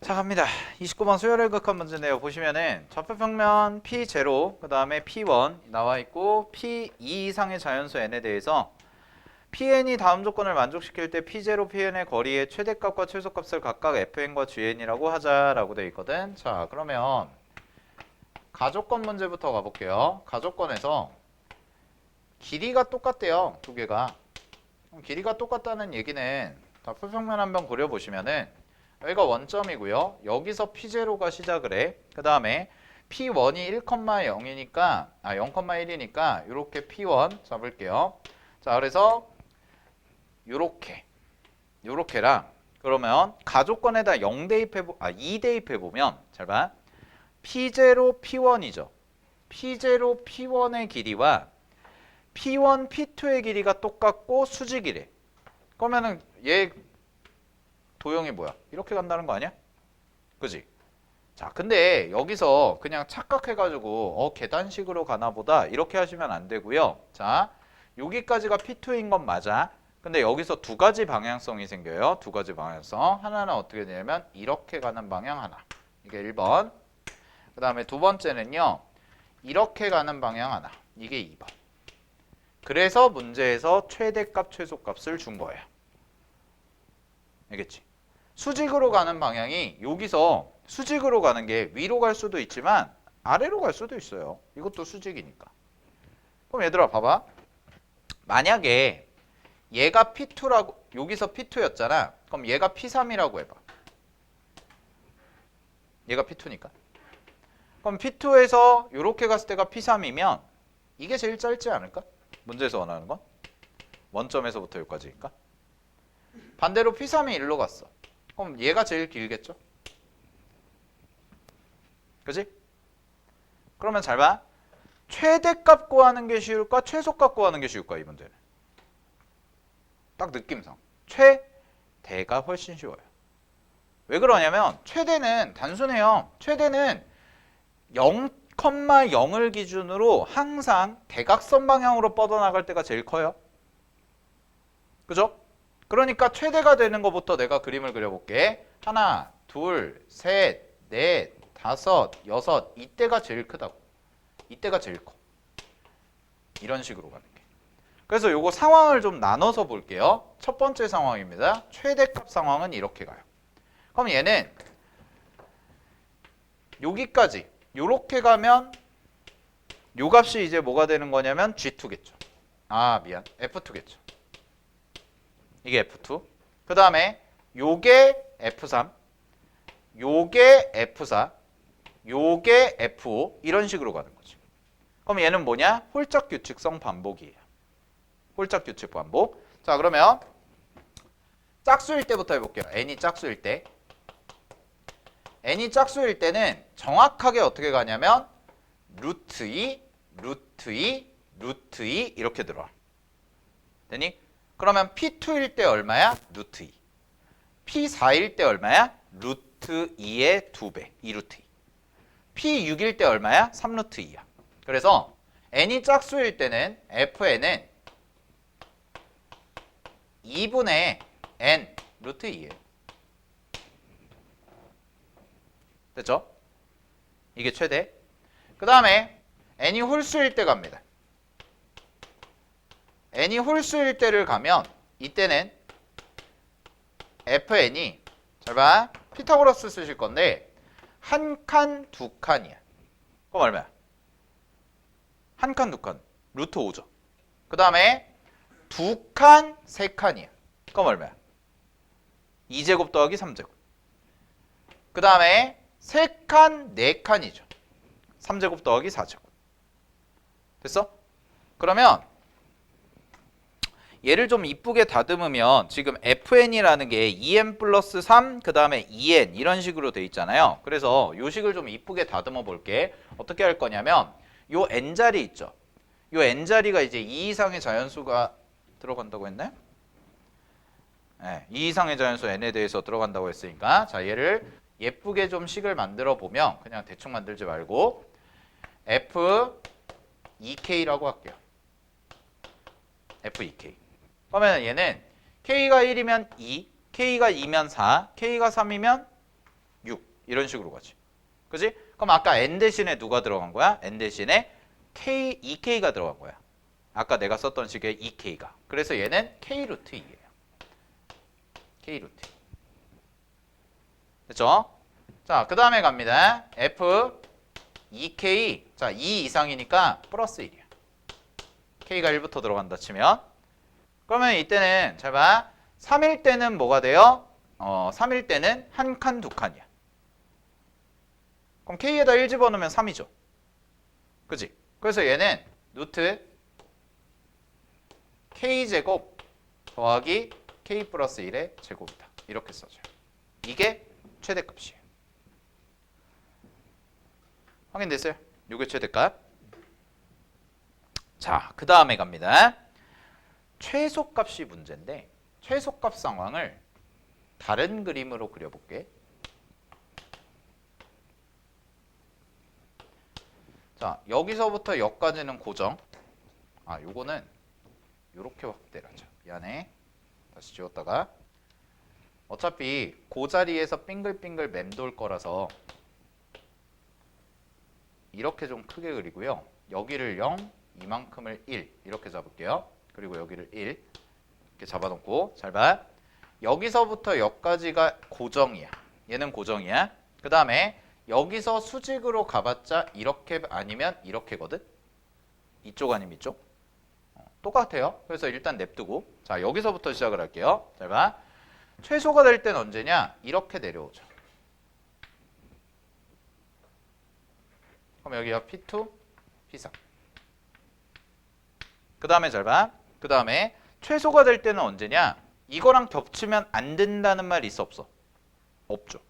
자 갑니다. 29번 수열을 극한 문제인데요. 보시면은 좌표평면 P0 그 다음에 P1 나와 있고 P2 이상의 자연수 n에 대해서 Pn이 다음 조건을 만족시킬 때 P0, Pn의 거리의 최대값과 최소값을 각각 Fn과 Gn이라고 하자라고 돼 있거든. 자 그러면 가족권 문제부터 가볼게요. 가족권에서 길이가 똑같대요. 두 개가. 길이가 똑같다는 얘기는 좌표평면 한번 그려보시면은 여기가 원점이고요. 여기서 P0가 시작을 해. 그 다음에 P1이 1,0이니까 아 0,1이니까 이렇게 P1 잡을게요. 자 그래서 요렇게 요렇게랑 그러면 가족권에다 0 대입해 보, 아2 대입해 보면 잘 봐. P0 P1이죠. P0 P1의 길이와 P1 P2의 길이가 똑같고 수직이래. 그러면은 얘 도형이 뭐야? 이렇게 간다는 거 아니야? 그지? 자, 근데 여기서 그냥 착각해가지고 어 계단식으로 가나 보다 이렇게 하시면 안 되고요. 자, 여기까지가 P2인 건 맞아. 근데 여기서 두 가지 방향성이 생겨요. 두 가지 방향성. 하나는 어떻게 되냐면 이렇게 가는 방향 하나. 이게 1번. 그 다음에 두 번째는요. 이렇게 가는 방향 하나. 이게 2번. 그래서 문제에서 최대값, 최소값을 준 거예요. 알겠지? 수직으로 가는 방향이 여기서 수직으로 가는 게 위로 갈 수도 있지만 아래로 갈 수도 있어요. 이것도 수직이니까. 그럼 얘들아 봐봐. 만약에 얘가 P2라고 여기서 P2였잖아. 그럼 얘가 P3이라고 해봐. 얘가 P2니까. 그럼 P2에서 이렇게 갔을 때가 P3이면 이게 제일 짧지 않을까? 문제에서 원하는 건 원점에서부터 여기까지니까. 반대로 P3이 일로 갔어. 그럼 얘가 제일 길겠죠? 그지? 그러면 잘 봐. 최대값 구하는 게 쉬울까? 최소값 구하는 게 쉬울까? 이 문제는. 딱 느낌상. 최대가 훨씬 쉬워요. 왜 그러냐면 최대는 단순해요. 최대는 0,0을 기준으로 항상 대각선 방향으로 뻗어나갈 때가 제일 커요. 그죠? 그러니까 최대가 되는 것부터 내가 그림을 그려볼게. 하나, 둘, 셋, 넷, 다섯, 여섯. 이때가 제일 크다고. 이때가 제일 커. 이런 식으로 가는 게. 그래서 요거 상황을 좀 나눠서 볼게요. 첫 번째 상황입니다. 최대값 상황은 이렇게 가요. 그럼 얘는 여기까지 요렇게 가면 요 값이 이제 뭐가 되는 거냐면 G2겠죠. 아 미안 F2겠죠. 이게 F2. 그 다음에 요게 F3, 요게 F4, 요게 F5 이런 식으로 가는 거지. 그럼 얘는 뭐냐? 홀짝 규칙성 반복이에요. 홀짝 규칙 반복. 자 그러면 짝수일 때부터 해볼게요. n이 짝수일 때. n이 짝수일 때는 정확하게 어떻게 가냐면 루트 2, 루트 2, 루트 2 이렇게 들어와. 되니? 그러면 P2일 때 얼마야? 루트 2. P4일 때 얼마야? 루트 2의 2배, 2루트 2. P6일 때 얼마야? 3루트 2야. 그래서 n이 짝수일 때는 fn은 2분의 n 루트 2예요. 됐죠? 이게 최대. 그 다음에 n이 홀수일 때 갑니다. N이 홀수일 때를 가면 이때는 fn이 잘 봐. 피타고라스 쓰실 건데 한 칸, 두 칸이야. 그럼 얼마야? 한 칸, 두 칸. 루트 5죠. 그 다음에 두 칸, 세 칸이야. 그럼 얼마야? 2제곱 더하기 3제곱. 그 다음에 세 칸, 네 칸이죠. 3제곱 더하기 4제곱. 됐어? 그러면 얘를 좀 이쁘게 다듬으면 지금 fn이라는 게 2n 플러스 3, 그 다음에 2n 이런 식으로 돼 있잖아요. 그래서 요 식을 좀 이쁘게 다듬어 볼게. 어떻게 할 거냐면 요 n자리 있죠. 요 n자리가 이제 2 이상의 자연수가 들어간다고 했나요? 네, 2 이상의 자연수 n에 대해서 들어간다고 했으니까 자 얘를 예쁘게 좀 식을 만들어 보면 그냥 대충 만들지 말고 f 2k라고 할게요. f2k. 그러면 얘는 k가 1이면 2, k가 2면 4, k가 3이면 6. 이런 식으로 가지. 그지? 그럼 아까 n 대신에 누가 들어간 거야? n 대신에 k 2k가 들어간 거야. 아까 내가 썼던 식의 2k가. 그래서 얘는 k 루트 2예요. k 루트 2. 됐죠? 자, 그 다음에 갑니다. f 2k. 자, 2 이상이니까 플러스 1이야. k가 1부터 들어간다 치면. 그러면 이때는 잘 봐. 3일 때는 뭐가 돼요? 어, 3일 때는 한 칸, 두 칸이야. 그럼 k에다 1 집어넣으면 3이죠. 그지? 그래서 얘는 루트 k제곱 더하기 k 플러스 1의 제곱이다. 이렇게 써줘요. 이게 최대값이에요. 확인됐어요? 요게 최대값. 자, 그 다음에 갑니다. 최소값이 문제인데 최소값 상황을 다른 그림으로 그려볼게. 자, 여기서부터 여기까지는 고정. 아, 요거는 요렇게 확대를 하자. 미안해. 다시 지웠다가 어차피 그 자리에서 빙글빙글 맴돌 거라서 이렇게 좀 크게 그리고요. 여기를 0, 이만큼을 1 이렇게 잡을게요. 그리고 여기를 1 이렇게 잡아놓고 잘 봐. 여기서부터 여기까지가 고정이야. 얘는 고정이야. 그 다음에 여기서 수직으로 가봤자 이렇게 아니면 이렇게거든. 이쪽 아니면 이쪽. 어, 똑같아요. 그래서 일단 냅두고 자 여기서부터 시작을 할게요. 잘 봐. 최소가 될 때는 언제냐? 이렇게 내려오죠. 그럼 여기가 P2, P3. 그 다음에 잘 봐. 그 다음에 최소가 될 때는 언제냐? 이거랑 겹치면 안 된다는 말이 있어 없어? 없죠.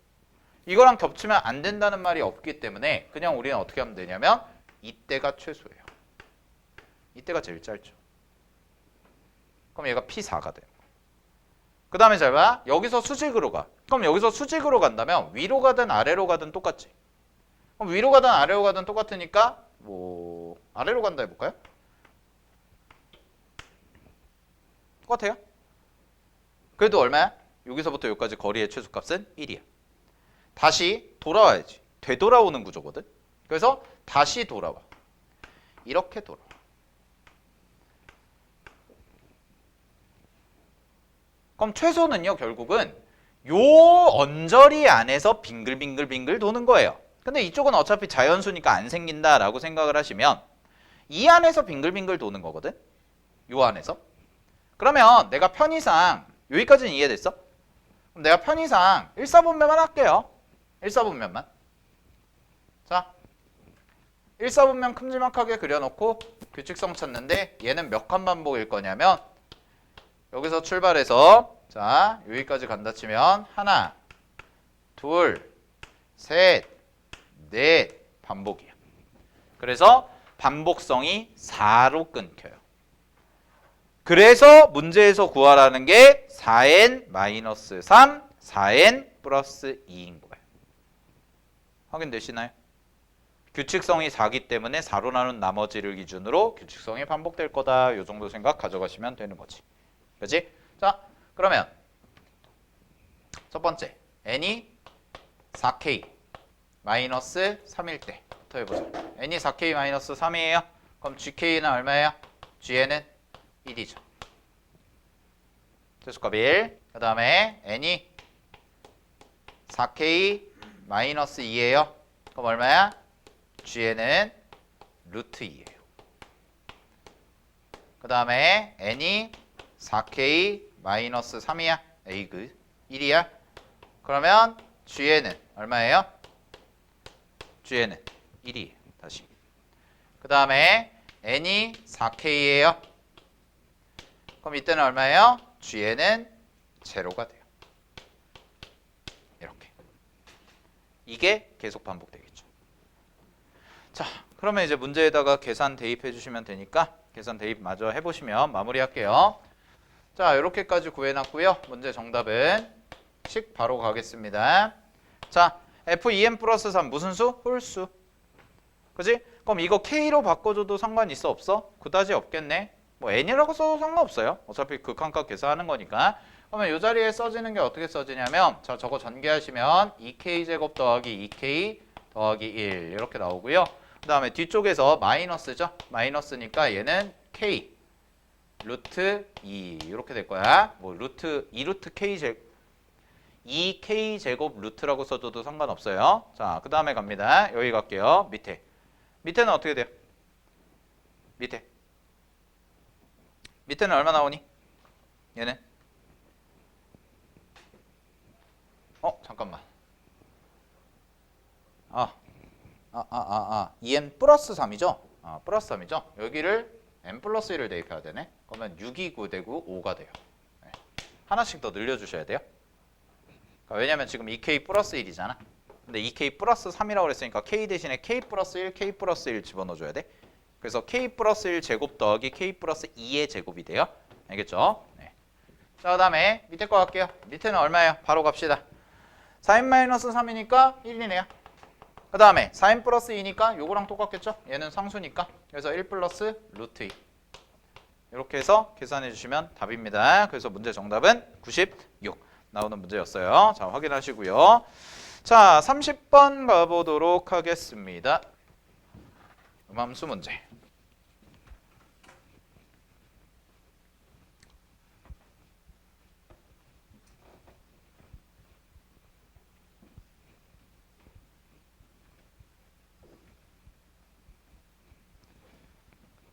이거랑 겹치면 안 된다는 말이 없기 때문에 그냥 우리는 어떻게 하면 되냐면 이때가 최소예요. 이때가 제일 짧죠. 그럼 얘가 P4가 돼요. 그 다음에 잘 봐. 여기서 수직으로 가. 그럼 여기서 수직으로 간다면 위로 가든 아래로 가든 똑같지. 그럼 위로 가든 아래로 가든 똑같으니까 뭐 아래로 간다 해볼까요? 똑같아요. 그래도 얼마야? 여기서부터 여기까지 거리의 최소값은 1이야. 다시 돌아와야지. 되돌아오는 구조거든. 그래서 다시 돌아와. 이렇게 돌아와. 그럼 최소는요, 결국은 요 언저리 안에서 빙글빙글빙글 도는 거예요. 근데 이쪽은 어차피 자연수니까 안 생긴다라고 생각을 하시면 이 안에서 빙글빙글 도는 거거든. 요 안에서. 그러면 내가 편의상 여기까지는 이해됐어? 그럼 내가 편의상 1사분면만 할게요. 1사분면만. 자, 1사분면 큼지막하게 그려놓고 규칙성 찾는데 얘는 몇 칸 반복일 거냐면 여기서 출발해서 자 여기까지 간다 치면 하나, 둘, 셋, 넷 반복이야. 그래서 반복성이 4로 끊겨요. 그래서 문제에서 구하라는 게 4n 마이너스 3, 4n 플러스 2인 거예요. 확인되시나요? 규칙성이 4기 때문에 4로 나눈 나머지를 기준으로 규칙성이 반복될 거다. 요 정도 생각 가져가시면 되는 거지. 그지? 자, 그러면 첫 번째 n이 4k 마이너스 3일 때부터 해보자. n이 4k 마이너스 3이에요. 그럼 gk는 얼마예요? g는 1이죠. 최소값 1. 그 다음에 n이 4k 마이너스 2예요. 그럼 얼마야? g는 루트 2예요. 그 다음에 n이 4k 마이너스 3이야. 에이그 1이야. 그러면 g는 얼마예요? g는 1이에요. 다시. 그 다음에 n이 4k예요. 그럼 이때는 얼마예요? g는 제로가 돼요. 이렇게. 이게 계속 반복되겠죠. 자, 그러면 이제 문제에다가 계산 대입해 주시면 되니까 계산 대입 마저 해보시면 마무리할게요. 자, 이렇게까지 구해놨고요. 문제 정답은 식 바로 가겠습니다. 자, f2n 플러스 3 무슨 수? 홀수. 그지? 그럼 이거 k로 바꿔줘도 상관 있어 없어? 그다지 없겠네. 뭐 n이라고 써도 상관없어요. 어차피 극한값 계산하는 거니까. 그러면 이 자리에 써지는 게 어떻게 써지냐면 자 저거 전개하시면 2k 제곱 더하기 2k 더하기 1 이렇게 나오고요. 그 다음에 뒤쪽에서 마이너스죠. 마이너스니까 얘는 k 루트 2 이렇게 될 거야. 뭐 루트 2 루트 k 제 2k 제곱 루트라고 써줘도 상관없어요. 자, 그 다음에 갑니다. 여기 갈게요. 밑에. 밑에는 어떻게 돼요? 밑에. 밑에는 얼마 나오니? 얘는? 어, 잠깐만. 아, 아, 아, 아, 아. 2n 플러스 3이죠? 아, 플러스 3이죠? 여기를 n 플러스 1을 대입해야 되네. 그러면 6이 9 되고 5가 돼요. 네. 하나씩 더 늘려주셔야 돼요. 그러니까 왜냐면 지금 2k 플러스 1이잖아. 근데 2k 플러스 3이라고 그랬으니까 k 대신에 k 플러스 1, k 플러스 1 집어넣어줘야 돼. 그래서 k 플러스 1 제곱 더하기 k 플러스 2의 제곱이 돼요. 알겠죠? 네. 자, 그 다음에 밑에 거 갈게요. 밑에는 얼마예요? 바로 갑시다. 4n 마이너스 3이니까 1이네요. 그 다음에 4n 플러스 2니까 요거랑 똑같겠죠? 얘는 상수니까. 그래서 1 플러스 루트 2. 이렇게 해서 계산해 주시면 답입니다. 그래서 문제 정답은 96 나오는 문제였어요. 자, 확인하시고요. 자, 30번 가보도록 하겠습니다. 음함수 문제.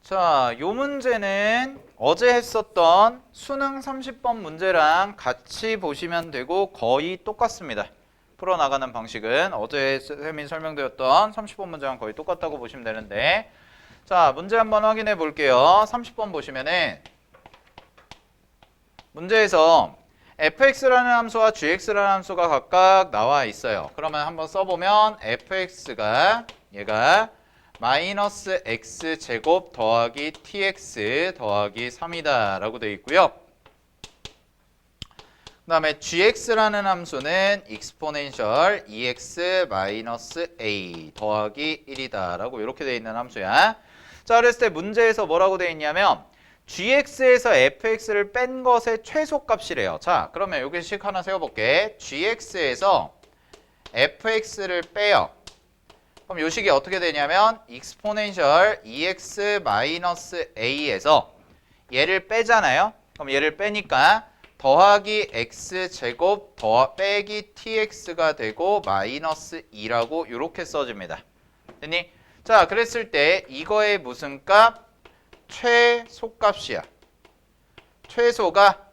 자, 요 문제는 어제 했었던 수능 30번 문제랑 같이 보시면 되고 거의 똑같습니다. 풀어나가는 방식은 어제 쌤이 설명드렸던 30번 문제랑 거의 똑같다고 보시면 되는데 자, 문제 한번 확인해 볼게요. 30번 보시면은 문제에서 fx라는 함수와 gx라는 함수가 각각 나와 있어요. 그러면 한번 써보면 fx가 얘가 마이너스 x 제곱 더하기 tx 더하기 3이다 라고 되어 있고요. 그 다음에 gx라는 함수는 exponential ex 마이너스 a 더하기 1이다 라고 이렇게 되어 있는 함수야. 자 그랬을 때 문제에서 뭐라고 되어 있냐면 gx에서 fx를 뺀 것의 최소값이래요. 자 그러면 여기 식 하나 세워볼게. gx에서 fx를 빼요. 그럼 요 식이 어떻게 되냐면 exponential ex 마이너스 a에서 얘를 빼잖아요. 그럼 얘를 빼니까 더하기 x 제곱 더 빼기 tx가 되고 마이너스 2라고 이렇게 써집니다. 됐니? 자, 그랬을 때 이거의 무슨 값? 최소값이야. 최소가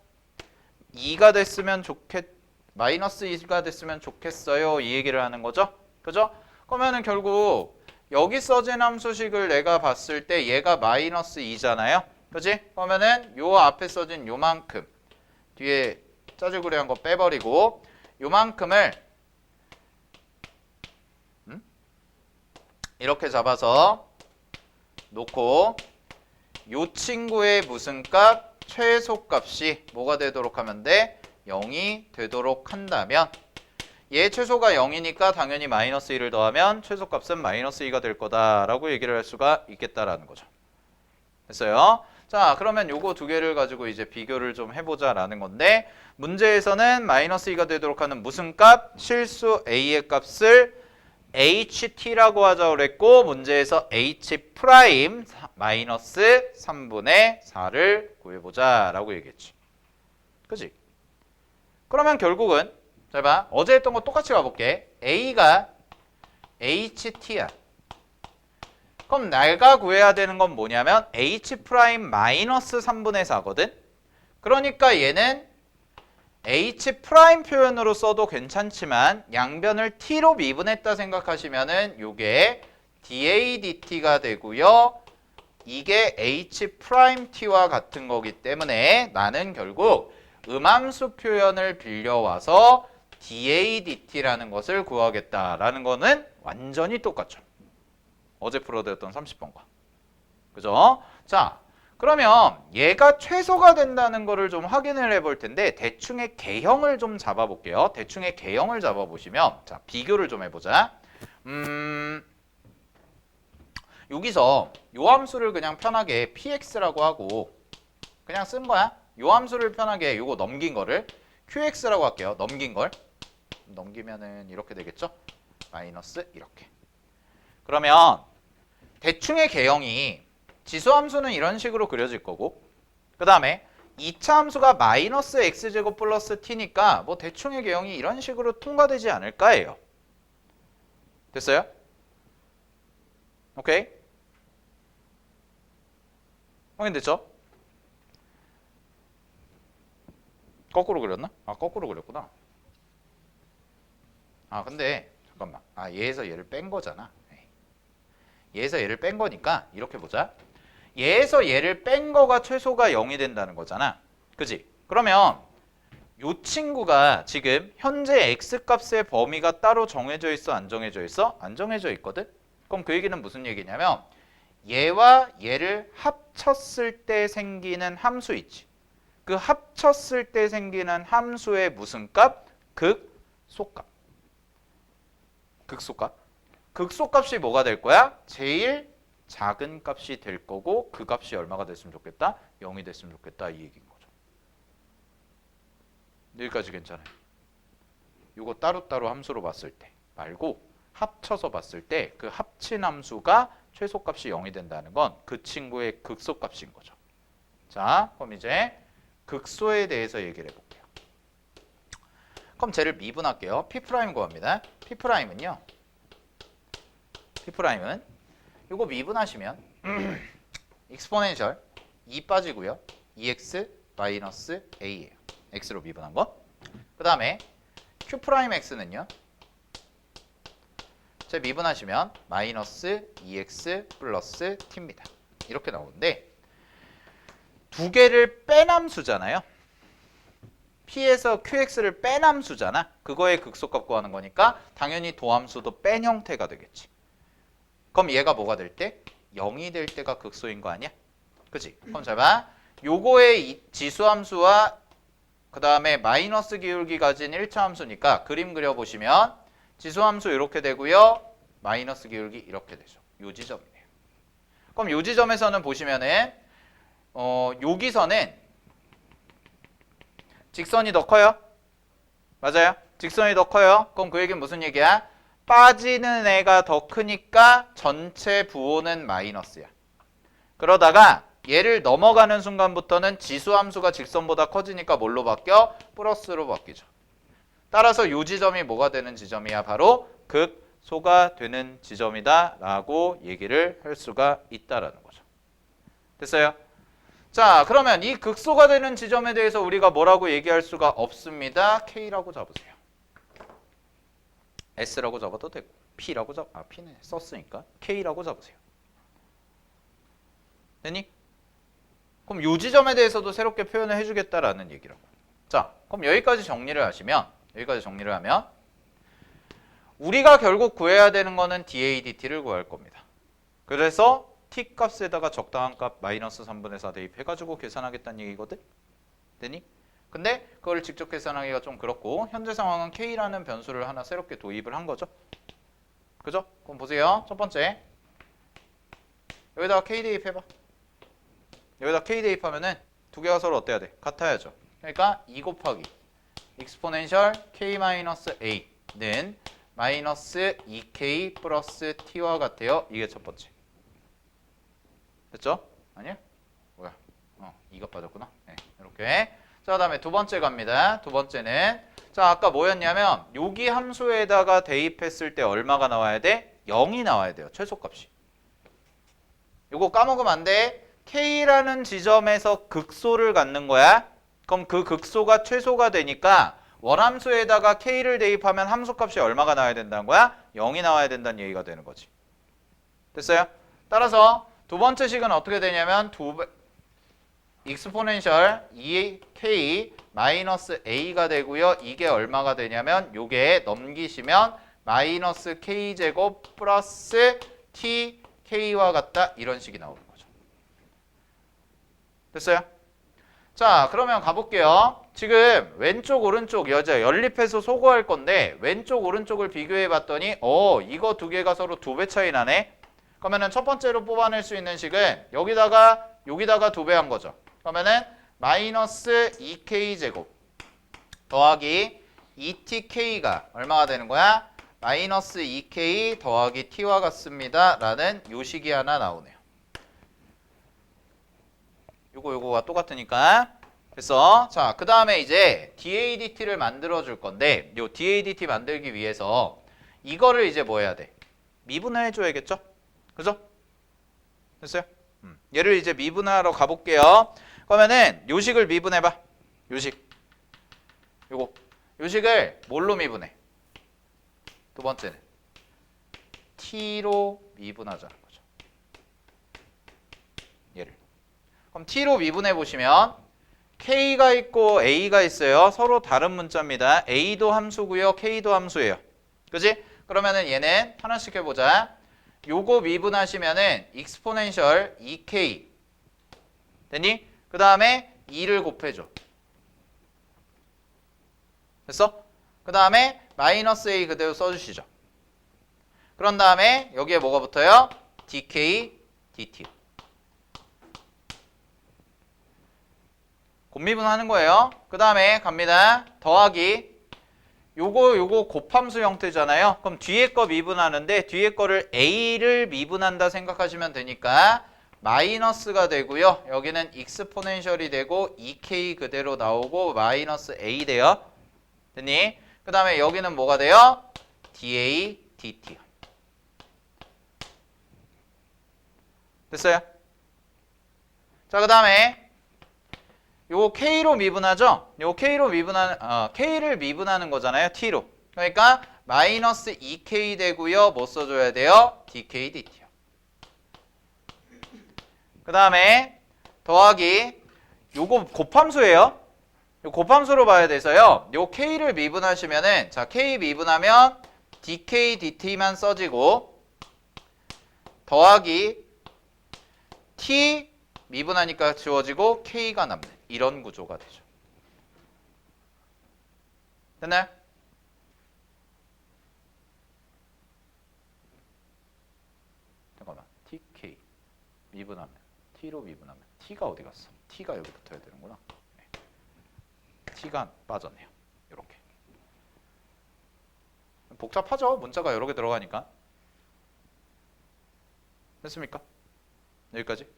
2가 됐으면 좋겠 마이너스 2가 됐으면 좋겠어요. 이 얘기를 하는 거죠. 그죠? 그러면은 결국 여기 써진 함수식을 내가 봤을 때 얘가 마이너스 2잖아요. 그지? 그러면은 요 앞에 써진 요만큼 뒤에 짜주구리 한 거 빼버리고 요만큼을 음? 이렇게 잡아서 놓고 요 친구의 무슨 값? 최소값이 뭐가 되도록 하면 돼? 0이 되도록 한다면 얘 최소가 0이니까 당연히 마이너스 1을 더하면 최소값은 마이너스 2가 될 거다라고 얘기를 할 수가 있겠다라는 거죠. 됐어요? 자, 그러면 요거 두 개를 가지고 이제 비교를 좀 해보자 라는 건데 문제에서는 마이너스 2가 되도록 하는 무슨 값? 실수 a의 값을 ht라고 하자고 그랬고 문제에서 h 프라임 마이너스 3분의 4를 구해보자 라고 얘기했지. 그지? 그러면 결국은 잘 봐. 어제 했던 거 똑같이 가볼게. a가 ht야. 그럼 내가 구해야 되는 건 뭐냐면 h 프라임 마이너스 3분의 4거든. 그러니까 얘는 h 프라임 표현으로 써도 괜찮지만 양변을 t로 미분했다 생각하시면은 요게 dA dt가 되고요. 이게 h 프라임 t와 같은 거기 때문에 나는 결국 음함수 표현을 빌려와서 dA dt라는 것을 구하겠다라는 거는 완전히 똑같죠. 어제 풀어드렸던 30번과. 그죠? 자, 그러면 얘가 최소가 된다는 거를 좀 확인을 해볼 텐데 대충의 개형을 좀 잡아볼게요. 대충의 개형을 잡아보시면 자, 비교를 좀 해보자. 음, 여기서 요 함수를 그냥 편하게 px라고 하고 그냥 쓴 거야. 요 함수를 편하게 요거 넘긴 거를 qx라고 할게요. 넘긴 걸 넘기면은 이렇게 되겠죠? 마이너스 이렇게. 그러면 대충의 개형이 지수함수는 이런 식으로 그려질 거고 그 다음에 2차 함수가 마이너스 x제곱 플러스 t니까 뭐 대충의 개형이 이런 식으로 통과되지 않을까예요. 됐어요? 오케이? 확인됐죠? 거꾸로 그렸나? 아 거꾸로 그렸구나. 아 근데 잠깐만. 아 얘에서 얘를 뺀 거잖아. 얘에서 얘를 뺀 거니까 이렇게 보자. 얘에서 얘를 뺀 거가 최소가 0이 된다는 거잖아. 그지? 그러면 요 친구가 지금 현재 x 값의 범위가 따로 정해져 있어 안 정해져 있어? 안 정해져 있거든? 그럼 그 얘기는 무슨 얘기냐면 얘와 얘를 합쳤을 때 생기는 함수 있지. 그 합쳤을 때 생기는 함수의 무슨 값? 극소값. 극소값. 극소값이 뭐가 될 거야? 제일 작은 값이 될 거고 그 값이 얼마가 됐으면 좋겠다? 0이 됐으면 좋겠다 이 얘기인 거죠. 여기까지 괜찮아요. 이거 따로따로 함수로 봤을 때 말고 합쳐서 봤을 때 그 합친 함수가 최소값이 0이 된다는 건 그 친구의 극소값인 거죠. 자, 그럼 이제 극소에 대해서 얘기를 해볼게요. 그럼 쟤를 미분할게요. P 프라임 구합니다. P 프라임은요. P 프라임은 이거 미분하시면 익스포넨셜 2 빠지고요. 2x 마이너스 a예요. x로 미분한 거. 그 다음에 q 프라임 x는요. 제 미분하시면 마이너스 2x 플러스 t입니다. 이렇게 나오는데 두 개를 뺀 함수잖아요. p에서 qx를 뺀 함수잖아. 그거의 극소값 구하는 거니까 당연히 도함수도 뺀 형태가 되겠지. 그럼 얘가 뭐가 될 때? 0이 될 때가 극소인 거 아니야? 그지? 그럼 잘 봐. 요거의 이 지수함수와 그 다음에 마이너스 기울기 가진 1차 함수니까 그림 그려보시면 지수함수 이렇게 되고요. 마이너스 기울기 이렇게 되죠. 요 지점이네요. 그럼 요 지점에서는 보시면은 어, 여기서는 직선이 더 커요. 맞아요? 직선이 더 커요. 그럼 그 얘기는 무슨 얘기야? 빠지는 애가 더 크니까 전체 부호는 마이너스야. 그러다가 얘를 넘어가는 순간부터는 지수함수가 직선보다 커지니까 뭘로 바뀌어? 플러스로 바뀌죠. 따라서 요 지점이 뭐가 되는 지점이야? 바로 극소가 되는 지점이다 라고 얘기를 할 수가 있다라는 거죠. 됐어요? 자 그러면 이 극소가 되는 지점에 대해서 우리가 뭐라고 얘기할 수가 없습니다. K라고 잡으세요. S라고 잡아도 되고 P라고 잡, 아 P는 썼으니까 K라고 잡으세요. 됐니? 그럼 요 지점에 대해서도 새롭게 표현을 해주겠다라는 얘기라고. 자, 그럼 여기까지 정리를 하시면 여기까지 정리를 하면 우리가 결국 구해야 되는 거는 DADT를 구할 겁니다. 그래서 t 값에다가 적당한 값 마이너스 3분의 4 대입해가지고 계산하겠다는 얘기거든. 됐니? 근데 그걸 직접 계산하기가 좀 그렇고 현재 상황은 k라는 변수를 하나 새롭게 도입을 한 거죠. 그죠? 그럼 보세요. 첫 번째 여기다가 k 대입해봐. 여기다 k 대입하면은 두 개가 서로 어때야 돼? 같아야죠. 그러니까 2 곱하기 익스포넨셜 k a는 마이너스 2k 플러스 t와 같아요. 이게 첫 번째. 됐죠? 아니야? 뭐야? 어, 2가 빠졌구나. 네, 이렇게. 자, 그다음에 두 번째 갑니다. 두 번째는 자, 아까 뭐였냐면 여기 함수에다가 대입했을 때 얼마가 나와야 돼? 0이 나와야 돼요. 최소값이. 이거 까먹으면 안 돼. K라는 지점에서 극소를 갖는 거야. 그럼 그 극소가 최소가 되니까 원함수에다가 K를 대입하면 함수값이 얼마가 나와야 된다는 거야? 0이 나와야 된다는 얘기가 되는 거지. 됐어요? 따라서 두 번째 식은 어떻게 되냐면 두 배, 익스포넨셜 2k 마이너스 a가 되고요. 이게 얼마가 되냐면 요게 넘기시면 마이너스 k 제곱 플러스 t k와 같다 이런 식이 나오는 거죠. 됐어요? 자 그러면 가볼게요. 지금 왼쪽 오른쪽 여자 연립해서 소거할 건데 왼쪽 오른쪽을 비교해 봤더니 어 이거 두 개가 서로 두 배 차이 나네. 그러면은 첫 번째로 뽑아낼 수 있는 식은 여기다가 여기다가 두 배 한 거죠. 그러면은 마이너스 2k 제곱 더하기 2tk가 얼마가 되는 거야? 마이너스 2k 더하기 t와 같습니다. 라는 요식이 하나 나오네요. 요거 요거가 똑같으니까 그래서 자, 그 다음에 이제 DADT를 만들어 줄 건데 요 DADT 만들기 위해서 이거를 이제 뭐 해야 돼? 미분해 줘야겠죠? 그죠? 됐어요? 음. 얘를 이제 미분하러 가볼게요. 그러면은 요식을 미분해 봐. 요식. 요거. 요식을 뭘로 미분해? 두 번째는 t로 미분하자는 거죠. 얘를. 그럼 t로 미분해 보시면 k가 있고 a가 있어요. 서로 다른 문자입니다. a도 함수고요. k도 함수예요. 그지? 그러면은 얘는 하나씩 해보자. 요거 미분하시면은 익스포넨셜 2k 됐니? 그 다음에 2를 곱해줘. 됐어? 그 다음에 마이너스 a 그대로 써주시죠. 그런 다음에 여기에 뭐가 붙어요? dk, dt. 곱미분하는 거예요. 그 다음에 갑니다. 더하기 요거 요거 곱함수 형태잖아요. 그럼 뒤에 거 미분하는데 뒤에 거를 a를 미분한다 생각하시면 되니까 마이너스가 되고요. 여기는 익스포넨셜이 되고 2k 그대로 나오고 마이너스 a 돼요. 됐니? 그 다음에 여기는 뭐가 돼요? da dt. 됐어요? 자, 그 다음에 요거 k로 미분하죠? 요거 k로 미분하는 어, k를 미분하는 거잖아요. t로. 그러니까 마이너스 2k 되고요. 뭐 써줘야 돼요? dk dt요. 그 다음에 더하기 요거 곱함수예요. 요 곱함수로 봐야 돼서요. 요 k를 미분하시면은 자 k 미분하면 dk dt만 써지고 더하기 t 미분하니까 지워지고 k가 남는 이런 구조가 되죠. 됐나요? 잠깐만 tk 미분하면 t로 미분하면 t가 어디 갔어? t가 여기 붙어야 되는구나. 네. t가 빠졌네요. 이렇게 복잡하죠? 문자가 여러 개 들어가니까 됐습니까? 여기까지.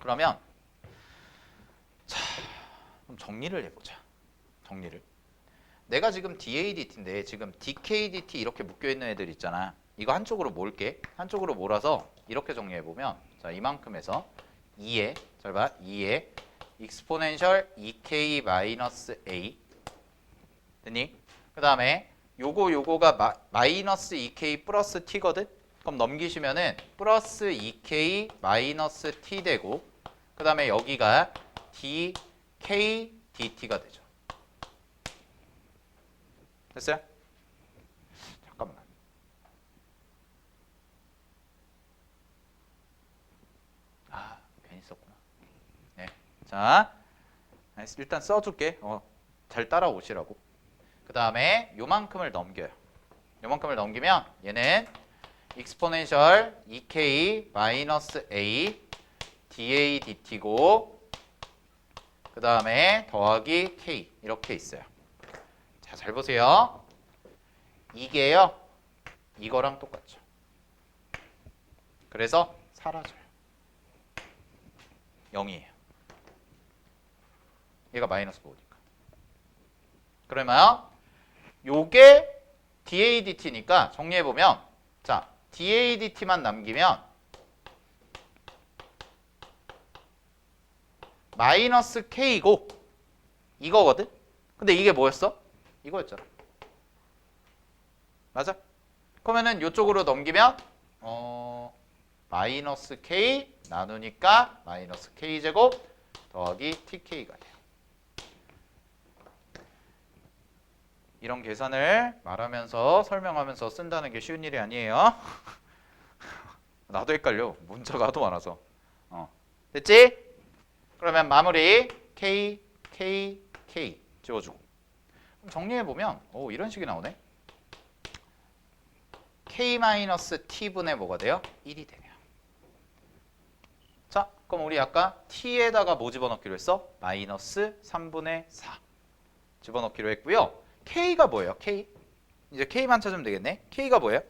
그러면 자, 그럼 정리를 해보자. 정리를. 내가 지금 DADT인데 지금 DKDT 이렇게 묶여 있는 애들 있잖아. 이거 한쪽으로 몰게. 한쪽으로 몰아서 이렇게 정리해 보면 자 이만큼에서 2에 잘 봐. 2에 익스포넨셜 2k 마이너스 a 됐니? 그 다음에 요거 요거가 마, 마이너스 2k 플러스 t거든. 그럼 넘기시면은 플러스 2k 마이너스 t 되고 그 다음에 여기가 dk dt가 되죠. 됐어요? 잠깐만. 아, 괜히 썼구나. 네. 자, 일단 써줄게. 어, 잘 따라오시라고. 그 다음에 요만큼을 넘겨요. 요만큼을 넘기면 얘는 익스포넨셜 2k 마이너스 a da dt고 그 다음에 더하기 k 이렇게 있어요. 자, 잘 보세요. 이게요. 이거랑 똑같죠. 그래서 사라져요. 0이에요. 얘가 마이너스 5니까. 그러면 요게 DADT니까 정리해 보면 자, DADT만 남기면 마이너스 K고 이거거든. 근데 이게 뭐였어? 이거였잖아. 맞아? 그러면은 이쪽으로 넘기면 어 마이너스 K 나누니까 마이너스 K 제곱 더하기 TK가 돼요. 이런 계산을 말하면서 설명하면서 쓴다는 게 쉬운 일이 아니에요. 나도 헷갈려. 문자가 하도 많아서. 어. 됐지? 그러면 마무리 K, K, K 지워주고. 그럼 정리해 보면 오 이런 식이 나오네. K-T분의 뭐가 돼요? 1이 되네요. 자, 그럼 우리 아까 t에다가 뭐 집어넣기로 했어? 마이너스 3분의 4 집어넣기로 했고요. K가 뭐예요? k? 이제 k만 찾으면 되겠네. k가 뭐예요?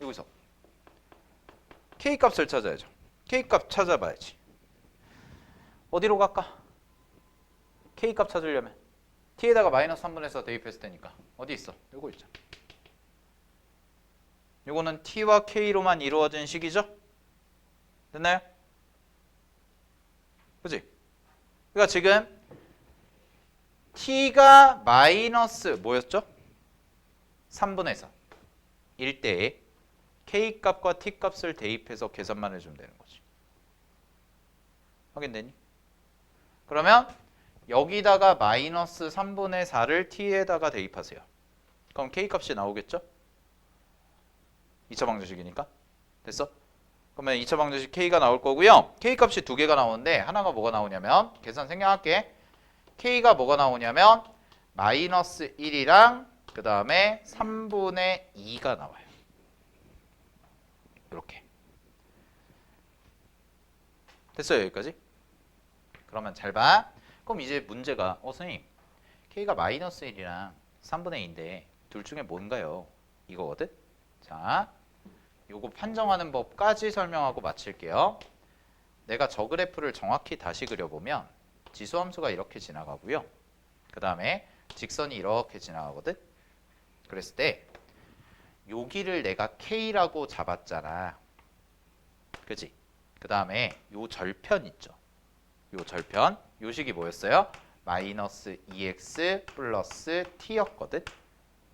여기서 k 값을 찾아야죠. k 값 찾아봐야지. 어디로 갈까? k 값 찾으려면 t에다가 마이너스 3분의 4 대입했을 테니까 어디 있어? 요거 있죠. 요거는 t와 k로만 이루어진 식이죠? 됐나요? 그지? 그러니까 지금 t가 마이너스 뭐였죠? 3분의 4일 때에 k 값과 t 값을 대입해서 계산만 해주면 되는 거지. 확인되니? 그러면 여기다가 마이너스 3분의 4를 t에다가 대입하세요. 그럼 k 값이 나오겠죠? 2차 방정식이니까. 됐어? 그러면 2차 방정식 k가 나올 거고요. k 값이 두 개가 나오는데 하나가 뭐가 나오냐면 계산 생략할게. K가 뭐가 나오냐면 마이너스 1이랑 그 다음에 3분의 2가 나와요. 이렇게. 됐어요 여기까지? 그러면 잘 봐. 그럼 이제 문제가 어 선생님 k가 마이너스 1이랑 3분의 2인데 둘 중에 뭔가요? 이거거든? 자 요거 판정하는 법까지 설명하고 마칠게요. 내가 저 그래프를 정확히 다시 그려보면 지수함수가 이렇게 지나가고요. 그 다음에 직선이 이렇게 지나가거든. 그랬을 때 여기를 내가 K라고 잡았잖아. 그지? 그 다음에 요 절편 있죠. 요 절편. 요 식이 뭐였어요? 마이너스 2x 플러스 t였거든.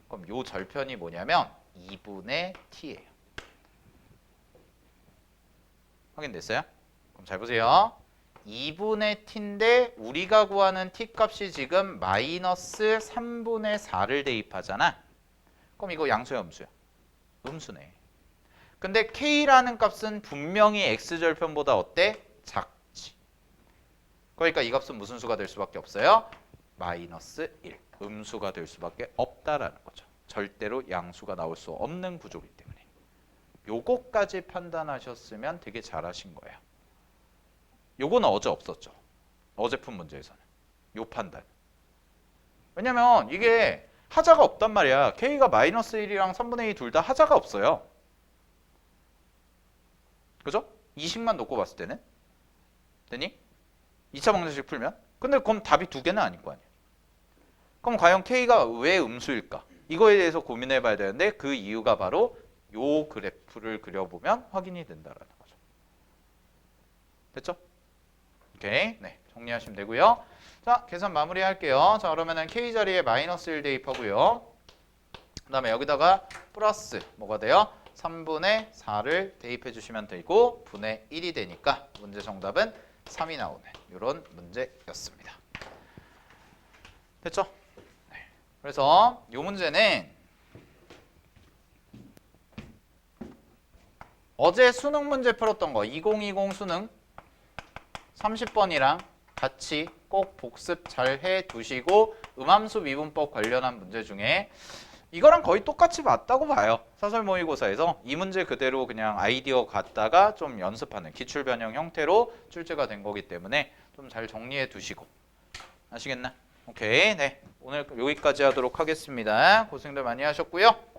그럼 요 절편이 뭐냐면 2분의 t예요. 확인됐어요? 그럼 잘 보세요. 2분의 t인데 우리가 구하는 t 값이 지금 마이너스 3분의 4를 대입하잖아. 그럼 이거 양수야 음수야? 음수네. 근데 k라는 값은 분명히 x절편보다 어때? 작지. 그러니까 이 값은 무슨 수가 될 수밖에 없어요? 마이너스 1. 음수가 될 수밖에 없다라는 거죠. 절대로 양수가 나올 수 없는 구조이기 때문에. 요거까지 판단하셨으면 되게 잘하신 거예요. 요거는 어제 없었죠. 어제 푼 문제에서는. 요 판단. 왜냐면 이게 하자가 없단 말이야. k가 마이너스 1이랑 3분의 2 둘 다 하자가 없어요. 그죠? 이식만 놓고 봤을 때는 되니? 2차 방정식 풀면? 근데 그럼 답이 두 개는 아닐 거 아니야. 그럼 과연 k가 왜 음수일까? 이거에 대해서 고민해 봐야 되는데 그 이유가 바로 요 그래프를 그려보면 확인이 된다라는 거죠. 됐죠? 오케이. 네. 정리하시면 되고요. 자, 계산 마무리 할게요. 자, 그러면은 k 자리에 마이너스 1 대입하고요. 그다음에 여기다가 플러스 뭐가 돼요? 3분의 4를 대입해 주시면 되고 분의 1이 되니까 문제 정답은 3이 나오는 이런 문제였습니다. 됐죠? 네. 그래서 이 문제는 어제 수능 문제 풀었던 거 2020 수능 30번이랑 같이 꼭 복습 잘 해 두시고 음함수 미분법 관련한 문제 중에 이거랑 거의 똑같이 맞다고 봐요. 사설 모의고사에서 이 문제 그대로 그냥 아이디어 갖다가 좀 연습하는 기출 변형 형태로 출제가 된 거기 때문에 좀 잘 정리해 두시고 아시겠나? 오케이. 네. 오늘 여기까지 하도록 하겠습니다. 고생들 많이 하셨고요.